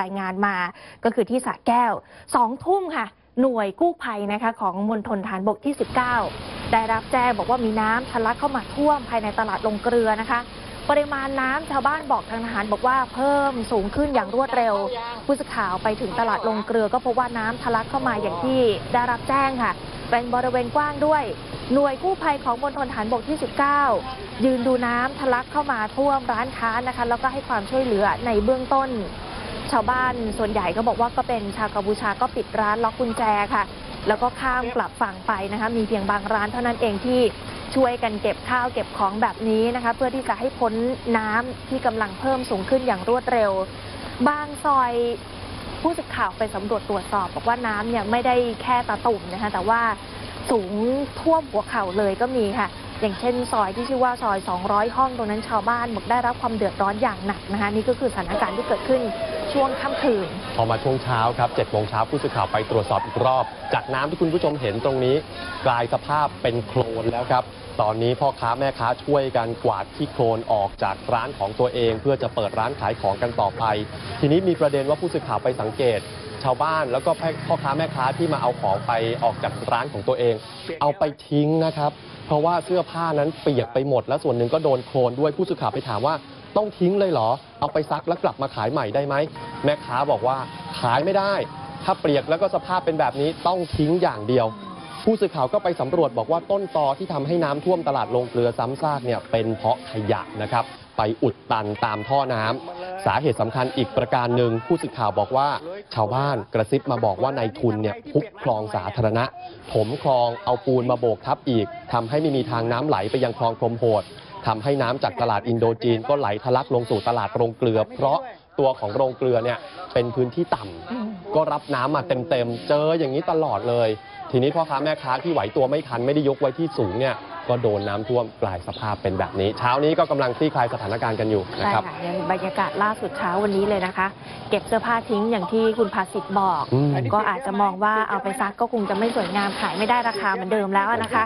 รายงานมาก็คือที่สระแก้วสองทุ่มค่ะ หน่วยกู้ภัยนะคะ ของมณฑลฐานบกที่ 19 ได้รับแจ้งบอกว่ามีน้ำทะลักเข้ามาท่วมภายในตลาดลงเกลือนะคะ ปริมาณน้ำชาวบ้านบอกทางทหารบอกว่าเพิ่มสูงขึ้นอย่างรวดเร็ว ผู้สื่อข่าวไปถึงตลาดลงเกลือ ก็พบว่าน้ำทะลักเข้ามาอย่างที่ได้รับแจ้งค่ะ เป็นบริเวณกว้างด้วย หน่วยกู้ภัยของมณฑลฐานบกที่ 19 ยืนดูน้ำทะลักเข้ามาท่วมร้านค้านะคะ แล้วก็ให้ความช่วยเหลือในเบื้องต้น ชาวบ้านส่วนใหญ่ก็บอกว่าก็เป็นชาวกัมพูชาก็ปิดร้านล็อกกุญแจค่ะ แล้วก็ข้ามกลับฝั่งไปนะคะมีเพียงบางร้านเท่านั้นเองที่ช่วยกันเก็บข้าวเก็บของแบบนี้นะคะ เพื่อที่จะให้พ้นน้ำที่กำลังเพิ่มสูงขึ้นอย่างรวดเร็ว บางซอยผู้สื่อข่าวไปสำรวจตรวจสอบ บอกว่าน้ำเนี่ยไม่ได้แค่ตาตุ่มนะคะแต่ว่าสูงท่วมหัวเข่าเลยก็มีค่ะ อย่างเช่นซอยที่ชื่อว่าซอย 200 ห้องตรงนั้นชาวบ้านบอกได้รับความเดือดร้อนอย่างหนักนะคะนี่ก็คือสถานการณ์ที่เกิดขึ้นช่วงค่ำคืน พอมาช่วงเช้าครับ7โมงเช้าผู้สื่อข่าวไปตรวจสอบอีกรอบ จากน้ำที่คุณผู้ชมเห็นตรงนี้ กลายสภาพเป็นโคลนแล้วครับ ตอนนี้พ่อค้าแม่ค้าช่วยกันกวาดที่โคลนออกจากร้านของตัวเอง เพื่อจะเปิดร้านขายของกันต่อไป ทีนี้มีประเด็นว่าผู้สื่อข่าวไปสังเกต ชาวบ้าน แล้วก็พ่อค้าแม่ค้าที่มาเอาของไปออกจากร้านของตัวเอง เอาไปทิ้งนะครับ เพราะว่าเสื้อผ้านั้นเปียกไปหมด และส่วนหนึ่งก็โดนโคลนด้วยผู้สื่อข่าวไปถามว่าต้องทิ้งเลยเหรอ เอาไปซักแล้วกลับมาขายใหม่ได้ไหมแม่ค้าบอกว่าขายไม่ได้ ถ้าเปียกแล้วก็สภาพเป็นแบบนี้ต้องทิ้งอย่างเดียว ผู้สื่อข่าวก็ไปสำรวจบอกว่าต้นตอที่ทำให้น้ำท่วมตลาดลงเกลือซ้ำซากเนี่ยเป็นเพราะขยะนะครับไปอุดตันตามท่อน้ำ สาเหตุสำคัญอีกประการหนึ่งผู้สื่อข่าวบอกว่า ชาวบ้านกระซิบมาบอกว่านายทุนเนี่ยพุกคลองสาธารณะ ถมคลองเอาปูนมาโบกทับอีกทำให้ไม่มีทางน้ำไหลไปยังคลองพรมโหดทำให้น้ำจากตลาดอินโดจีนก็ไหลทะลักลงสู่ตลาดโรงเกลือ เพราะตัวของโรงเกลือเนี่ยเป็นพื้นที่ต่ำก็รับน้ำมาเต็มๆเจออย่างนี้ตลอดเลย ทีนี้พ่อค้าแม่ค้าที่ไหวตัวไม่ทันไม่ได้ยกไว้ที่สูงเนี่ย ก็โดนน้ำท่วมกลายสภาพเป็นแบบนี้ เช้านี้ก็กำลังคลี่คลายสถานการณ์กันอยู่นะใช่ครับ ค่ะยังบรรยากาศล่าสุดเช้าวันนี้เลยนะคะ เก็บเสื้อผ้าทิ้งอย่างที่คุณภาสิทธิ์บอก อืม ก็อาจจะมองว่าเอาไปซักก็คงจะไม่สวยงามขายไม่ได้ราคาเหมือนเดิมแล้วนะคะ